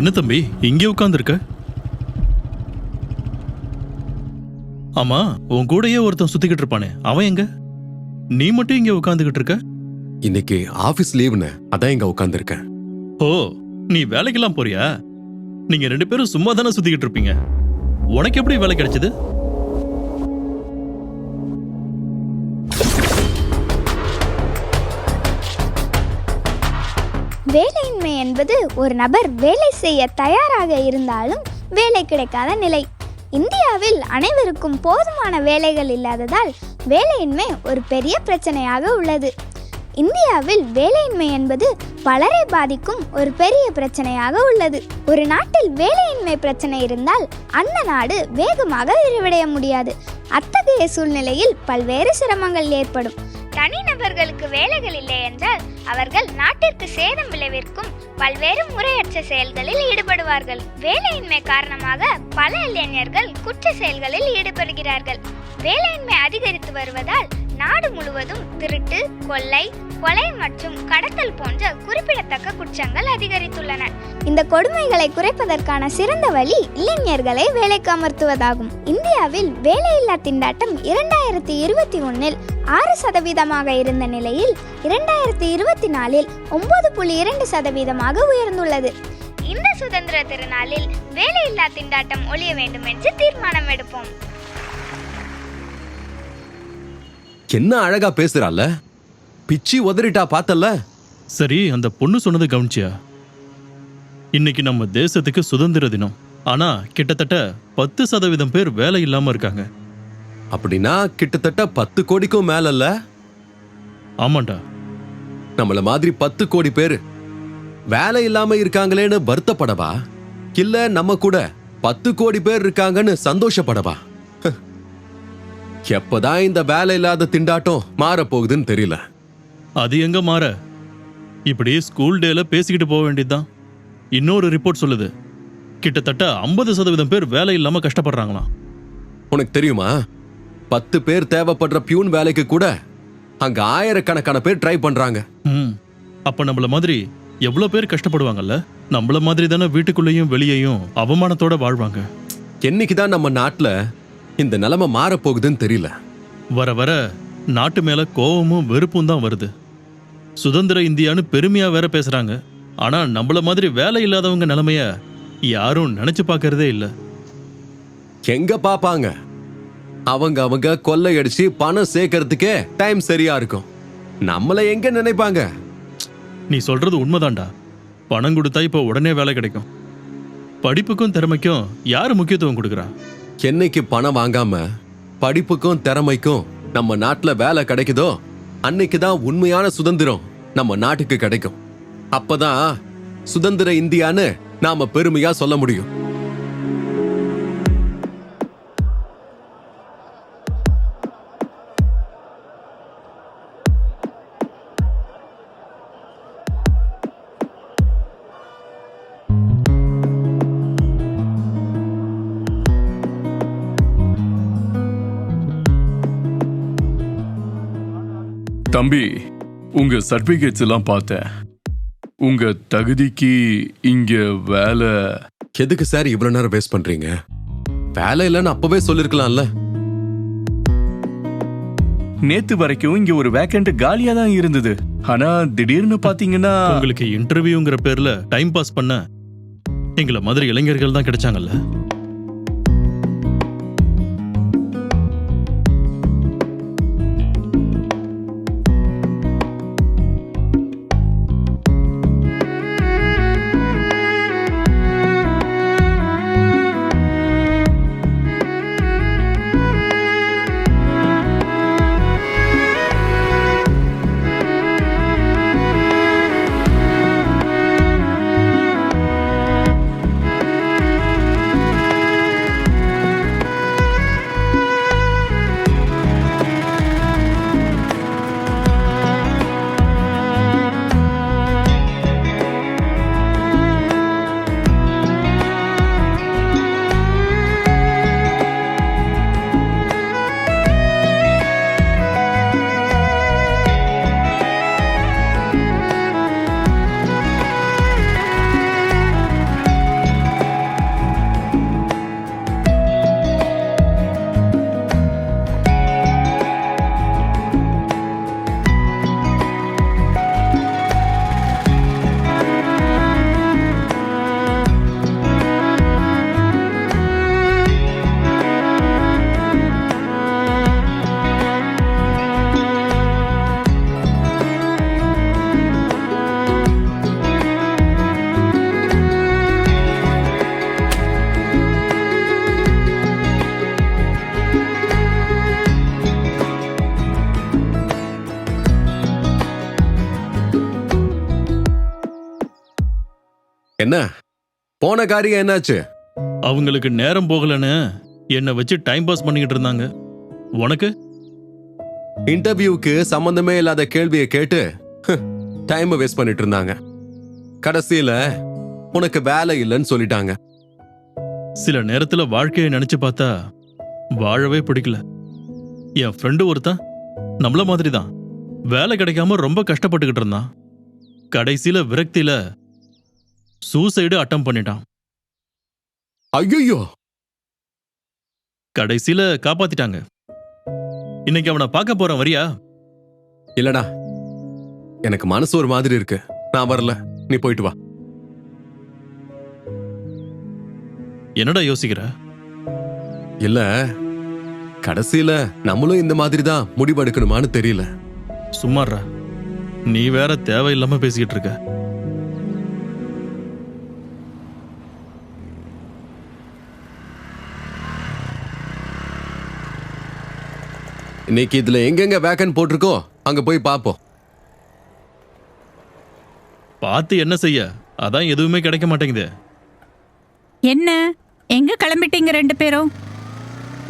என்ன தம்பி இங்கே உட்காந்துருக்க ஆமா உன் கூடயே ஒருத்தன் சுத்திக்கிட்டு இருப்பானே அவன் எங்க? நீ மட்டும் இங்க உட்காந்துக்கிட்டு இருக்க? இன்னைக்கு ஆபீஸ் லீவுன்னு அதான் இங்க உட்காந்துருக்கேன் ஓ நீ வேலைக்கெல்லாம் போறியா? நீங்க ரெண்டு பேரும் சும்மா தானே சுத்திக்கிட்டு இருப்பீங்க. உனக்கு எப்படி வேலை கிடைச்சது? வேலையின்மை என்பது ஒரு நபர் வேலை செய்ய தயாராக இருந்தாலும் வேலை கிடைக்காத நிலை. இந்தியாவில் அனைவருக்கும் போதுமான வேலைகள் இல்லாததால் வேலையின்மை ஒரு பெரிய பிரச்சனையாக உள்ளது. இந்தியாவில் வேலையின்மை என்பது பலரை பாதிக்கும் ஒரு பெரிய பிரச்சனையாக உள்ளது. ஒரு நாட்டில் வேலையின்மை பிரச்சனை இருந்தால் அந்த நாடு வேகமாக விரிவடைய முடியாது. அத்தகைய சூழ்நிலையில் பல்வேறு சிரமங்கள் ஏற்படும். தனிநபர்களுக்கு வேலைகள் இல்லை என்றால் அவர்கள் நாட்டிற்கு சேதம் விளைவிக்கும் பல்வேறு முறையற்ற செயல்களில் ஈடுபடுவார்கள். வேலையின்மை காரணமாக பல இளைஞர்கள் குற்ற செயல்களில் ஈடுபடுகிறார்கள். வேலையின்மை அதிகரித்து வருவதால் நாடு முழுவதும் திருட்டு கொள்ளை கொலை மற்றும் கடத்தல் போன்ற குறிப்பிடத்தக்க குற்றங்கள் அதிகரித்துள்ளன. இந்த கொடுமைகளை குறைப்பதற்கான சிறந்த வழி இளைஞர்களை வேலைக்கு அமர்த்துவதாகும். இந்தியாவில் வேலையில்லா திண்டாட்டம் இரண்டாயிரத்தி இருபத்தி ஒன்னில் ஆறு சதவீதமாக இருந்த நிலையில் இரண்டாயிரத்தி இருபத்தி நாலில் ஒன்பது புள்ளி இரண்டு சதவீதமாக உயர்ந்துள்ளது. இந்த சுதந்திர திருநாளில் வேலையில்லா திண்டாட்டம் ஒழிய வேண்டும் என்று தீர்மானம் எடுப்போம். என்ன அழகா பேசுறால பிச்சி உதறிட்டா பார்த்தல்ல? சரி அந்த பொண்ணு சொன்னது கவனிச்சியா? இன்னைக்கு நம்ம தேசத்துக்கு சுதந்திர தினம். ஆனா கிட்டத்தட்ட பத்து சதவீதம் பேர் வேலை இல்லாம இருக்காங்க. அப்படின்னா கிட்டத்தட்ட பத்து கோடிக்கும் மேலல்ல? ஆமாண்டா. நம்மள மாதிரி பத்து கோடி பேரு வேலை இல்லாம இருக்காங்களேன்னு வருத்தப்படவா? இல்ல நம்ம கூட பத்து கோடி பேர் இருக்காங்கன்னு சந்தோஷப்படவா. எப்பதான் இந்த வேலை இல்லாத திண்டாட்டம் மாறப் போகுதுன்னு தெரியல. அது எங்க மாற? இப்படி ஸ்கூல் டேல பேசிக்கிட்டு போக வேண்டியதுதான். இன்னொரு ரிப்போர்ட் சொல்லுது. கிட்டத்தட்ட ஐம்பது சதவீதம் பேர் வேலை இல்லாம கஷ்டப்படுறாங்களாம். உனக்கு தெரியுமா? பத்து பேர் தேவைப்படுற பியூன் வேலைக்கு கூட அங்க ஆயிரக்கணக்கான பேர் ட்ரை பண்றாங்க. ம். அப்ப நம்மள மாதிரி எவ்வளவு பேர் கஷ்டப்படுவாங்கல்ல? நம்மள மாதிரி தானே வீட்டுக்குள்ளேயும் வெளியேயும் அவமானத்தோட வாழ்வாங்க. என்னைக்குதான் நம்ம நாட்டுல இந்த நிலைமை மாறப் போகுதுன்னு தெரியல. வர வர நாட்டு மேல கோவமும் வெறுப்பும் தான் வருது. சுதந்திர இந்தியான்னு பெருமையா வேற பேசுறாங்க. ஆனா நம்மள மாதிரி வேலை இல்லாதவங்க நிலைமைய யாரும் நினைச்சு பார்க்கறதே இல்ல. எங்க பாப்பாங்க? அவங்க அவங்க கொள்ளையடிச்சு பணம் சேர்க்கறதுக்கே டைம் சரியா இருக்கும். நம்மள எங்க நினைப்பாங்க? நீ சொல்றது உண்மைதான்டா. பணம் கொடுத்தா இப்போ உடனே வேலை கிடைக்கும். படிப்புக்கும் திறமைக்கும் யாரு முக்கியத்துவம் கொடுக்குறா? என்னைக்கு பணம் வாங்காம படிப்புக்கும் திறமைக்கும் நம்ம நாட்டுல வேலை கிடைக்குதோ அன்னைக்கு தான் உண்மையான சுதந்திரம் நம்ம நாட்டுக்கு கிடைக்கும். அப்பதான் சுதந்திர இந்தியான்னு நாம பெருமையா சொல்ல முடியும். தம்பி உங்க சர்டிபிகேட்ஸ் எல்லாம் பார்த்தேன். உங்க தகுதிக்கு இங்க வேலை. எதுக்கு சார் இவ்வளவு நேரம் வேஸ்ட் பண்றீங்க? வேலை இல்லைன்னு அப்பவே சொல்லிருக்கலாம்ல. நேத்து வரைக்கும் இங்க ஒரு வேக்கண்ட் காலியா தான் இருந்தது. ஆனா திடீர்னு பாத்தீங்கன்னா உங்களுக்கு இன்டர்வியூங்கிற பேர்ல டைம் பாஸ் பண்ண எங்களை மாதிரி இளைஞர்கள் தான் கிடைச்சாங்கல்ல. என்ன? போன காரியம் என்னாச்சு? அவங்களுக்கு நேரம் போகலன்னு என்னை வச்சு டைம் பாஸ் பண்ணிக்கிட்டு இருந்தாங்க. உனக்கு? இன்டர்வியூக்கு சம்பந்தமே இல்லாத கேள்வியை கேட்டு டைம் வேஸ்ட் பண்ணிட்டு இருந்தாங்க. கடைசியில உனக்கு வேலை இல்லைன்னு சொல்லிட்டாங்க. சில நேரத்துல வாழ்க்கையை நினைச்சு பார்த்தா வாழவே பிடிக்கல. என் ஃப்ரெண்டு ஒருத்தன் நம்மள மாதிரி தான் வேலை கிடைக்காம ரொம்ப கஷ்டப்பட்டுக்கிட்டு இருந்தான். கடைசியில விரக்தியில சூசைடு அட்டம் பண்ணிட்டான். ஐயோ கடைசியில காப்பாத்திட்டாங்க. இன்னைக்கு அவனை பார்க்க போறேன் வரியா? இல்லடா. எனக்கு மனசு ஒரு மாதிரி இருக்கு. நான் வரல. நீ போயிட்டு வா. என்னடா யோசிக்கிற? இல்ல. கடைசியில நம்மளும் இந்த மாதிரி தான் முடிவெடுக்கணுமான்னு தெரியல. சும்மாறா நீ வேற தேவையில்லாம பேசிக்கிட்டு இருக்க. இன்னைக்கு இதுல எங்கெங்க வேக்கன் போட்டிருக்கோ அங்க போய் பாப்போம் பார்த்து என்ன செய்ய? அதான் எதுவுமே கிடைக்க மாட்டேங்குது. என்ன? எங்க கிளம்பிட்டீங்க ரெண்டு பேரும்?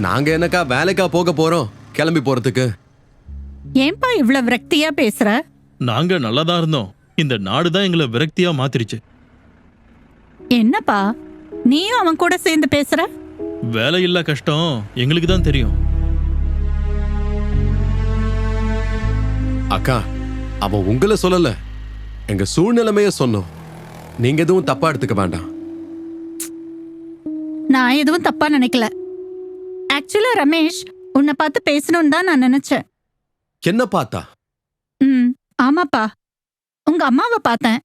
நாங்க என்னக்கா வேலைக்கா போக போறோம் கிளம்பி போறதுக்கு. ஏன்பா இவ்ளோ விரக்தியா பேசுற? நாங்க நல்லா தான் இருந்தோம். இந்த நாடு தான் எங்களை விரக்தியா மாத்திருச்சு. என்னப்பா? நீயும் அவன் கூட சேர்ந்து பேசுற? வேலையில்லா கஷ்டம் எங்களுக்கு தான் தெரியும். அக்கா அவன் உங்களை சொல்லல. எங்க சூழ்நிலைமைய சொன்னோம். நீங்க எதுவும் தப்பா எடுத்துக்க வேண்டாம். நான் எதுவும் தப்பா நினைக்கல. ஆக்சுவலா ரமேஷ் உன்னை பார்த்து பேசணும்னு தான் நான் நினைச்சேன். என்ன பார்த்தா? ம் ஆமாப்பா. உங்க அம்மாவை பார்த்தேன்.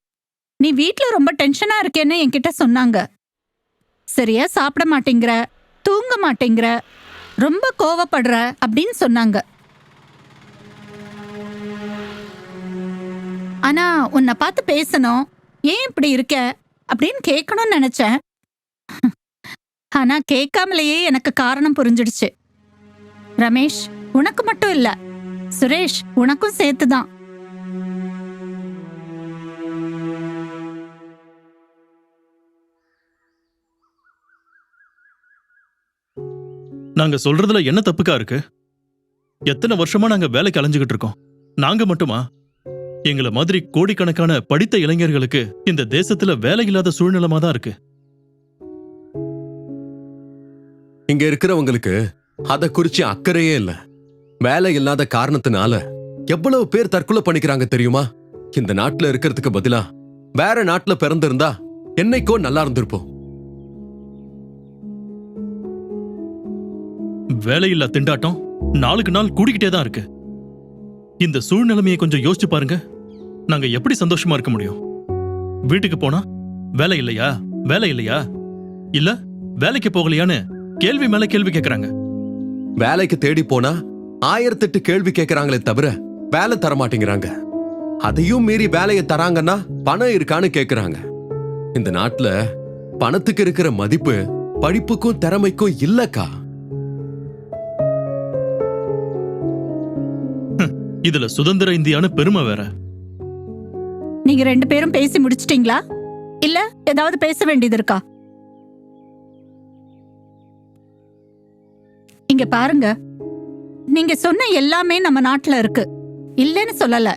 நீ வீட்ல ரொம்ப டென்ஷனா இருக்கேன்னு என்கிட்ட சொன்னாங்க. சரியா சாப்பிட மாட்டேங்கிற தூங்க மாட்டேங்கிற ரொம்ப கோவப்படுற அப்படின்னு சொன்னாங்க. ஆனா உன்னை பார்த்து பேசணும். ஏன் இப்படி இருக்க? அப்படின்னு கேட்கணும்னு நினைச்சேன். ஆனா கேட்காமலேயே எனக்கு காரணம் புரிஞ்சிடுச்சு. ரமேஷ் உனக்கு மட்டும் இல்ல. சுரேஷ் உனக்கும் சேர்த்துதான். நாங்க சொல்றதுல என்ன தப்புக்கா இருக்கு? எத்தனை வருஷமா நாங்க வேலைக்கு அலைஞ்சுகிட்டு இருக்கோம். நாங்க மட்டுமா? எங்கள மாதிரி கோடிக்கணக்கான படித்த இளைஞர்களுக்கு இந்த தேசத்துல வேலை இல்லாத சூழ்நிலைமா தான் இருக்கு. இங்க இருக்கிறவங்களுக்கு அத குறிச்சு அக்கறையே இல்ல. வேலை இல்லாத காரணத்தினால எவ்வளவு பேர் தற்கொலை பண்ணிக்கிறாங்க தெரியுமா? இந்த நாட்டுல இருக்கிறதுக்கு பதிலா வேற நாட்டுல பிறந்திருந்தா என்னைக்கோ நல்லா இருந்திருப்போம். வேலையில்லா திண்டாட்டம் நாளுக்கு நாள் கூடிக்கிட்டே தான் இருக்கு. இந்த சூழ்நிலைமையை கொஞ்சம் யோசிச்சு பாருங்க. நாங்க எப்படி சந்தோஷமா இருக்க முடியும்? வீட்டுக்கு போனா வேலை இல்லையா? வேலை இல்லையா? இல்ல வேலைக்கு போகலையான்னு கேள்வி மேல கேள்வி கேக்குறாங்க. வேலைக்கு தேடி போனா ஆயிரத்தெட்டு கேள்வி கேட்கறாங்களே தவிர வேலை தர மாட்டேங்கிறாங்க. அதையும் மீறி வேலையை தராங்கன்னா பணம் இருக்கான்னு கேக்குறாங்க. இந்த நாட்டுல பணத்துக்கு இருக்கிற மதிப்பு படிப்புக்கும் திறமைக்கும் இல்லக்கா. இதுல சுதந்திர இந்தியான்னு பெருமை வேற. நீங்க ரெண்டு பேரும் பேசி முடிச்சிட்டீங்களா? இல்ல ஏதாவது பேச வேண்டியது இருக்கா? இங்க பாருங்க. நீங்க சொன்ன எல்லாமே நம்ம நாட்டுல இருக்கு. இல்லைன்னு சொல்லல.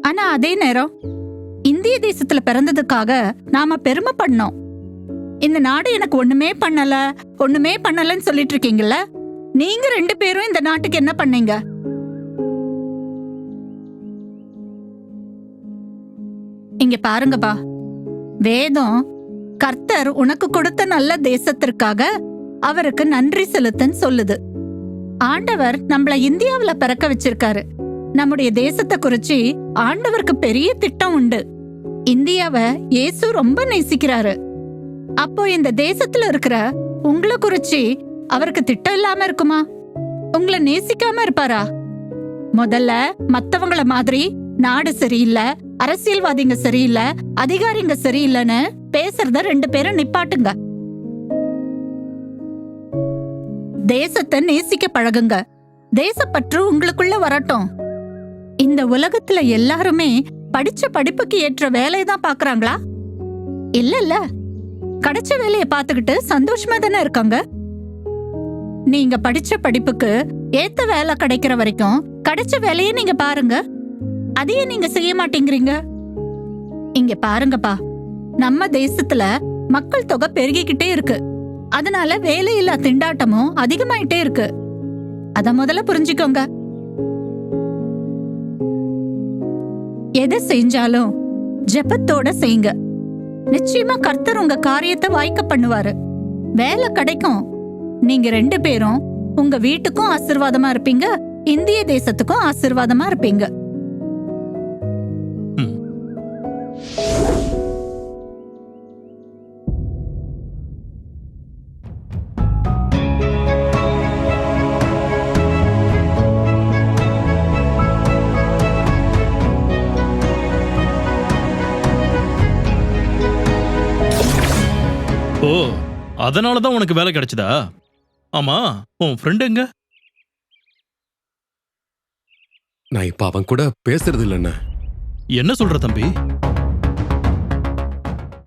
ஆனா அதே நேரம் இந்திய தேசத்துல பிறந்ததுக்காக நாம பெருமைப்படணும். இந்த நாடு எனக்கு ஒண்ணுமே பண்ணல ஒண்ணுமே பண்ணலன்னு சொல்லிட்டு இருக்கீங்கல்ல? நீங்க ரெண்டு பேரும் இந்த நாட்டுக்கு என்ன பண்ணீங்க? இங்க பாருங்கப்பா. வேதம் கர்த்தர் உனக்கு கொடுத்த நல்ல தேசத்திற்காக அவருக்கு நன்றி செலுத்துன்னு சொல்லுது. ஆண்டவர் நம்மள இந்தியாவுல பிறக்க வச்சிருக்காரு. நம்முடைய தேசத்தை குறிச்சு ஆண்டவருக்கு பெரிய திட்டம் உண்டு. இந்தியாவ இயேசு ரொம்ப நேசிக்கிறாரு. அப்போ இந்த தேசத்துல இருக்கிற உங்களை குறிச்சு அவருக்கு திட்டம் இல்லாம இருக்குமா? உங்களை நேசிக்காம இருப்பாரா? முதல்ல மத்தவங்கள மாதிரி நாடு சரியில்லை. அரசியல்வாதிங்க சரியில்லை அதிகாரிங்க சரியில்லைன்னு பேசுறத ரெண்டு பேரும் நிப்பாட்டுங்க. தேசத்தை நேசிக்க பழகுங்க. தேசப்பற்று உங்களுக்குள்ள வரட்டும். இந்த உலகத்துல எல்லாருமே படிச்ச படிப்புக்கு ஏற்ற வேலையை தான் பாக்குறாங்களா? இல்ல இல்ல. கிடைச்ச வேலையை பார்த்துக்கிட்டு சந்தோஷமா தானே இருக்காங்க? நீங்க படிச்ச படிப்புக்கு ஏத்த வேலை கிடைக்கிற வரைக்கும் கிடைச்ச வேலையை நீங்க பாருங்க. அதையே நீங்க செய்ய மாட்டேங்கிறீங்க. இங்க பாருங்கப்பா நம்ம தேசத்துல மக்கள் தொகை பெருகிக்கிட்டே இருக்கு. அதனால வேலையில்லா திண்டாட்டமும் அதிகமாயிட்டே இருக்கு. அத முதல்ல புரிஞ்சுக்கோங்க. எதை செஞ்சாலும் ஜெபத்தோட செய்யுங்க. நிச்சயமா கர்த்தர் உங்க காரியத்தை வாய்க்க பண்ணுவாரு. வேலை கிடைக்கும். நீங்க ரெண்டு பேரும் உங்க வீட்டுக்கும் ஆசிர்வாதமா இருப்பீங்க. இந்திய தேசத்துக்கும் ஆசிர்வாதமா இருப்பீங்க. ஓ அதனால தான் உனக்கு வேலை கிடைச்சதா? ஆமா உன் ஃப்ரெண்ட் எங்க? நான் இப்ப அவன் கூட பேசுறது இல்லைண்ணே. என்ன சொல்ற தம்பி?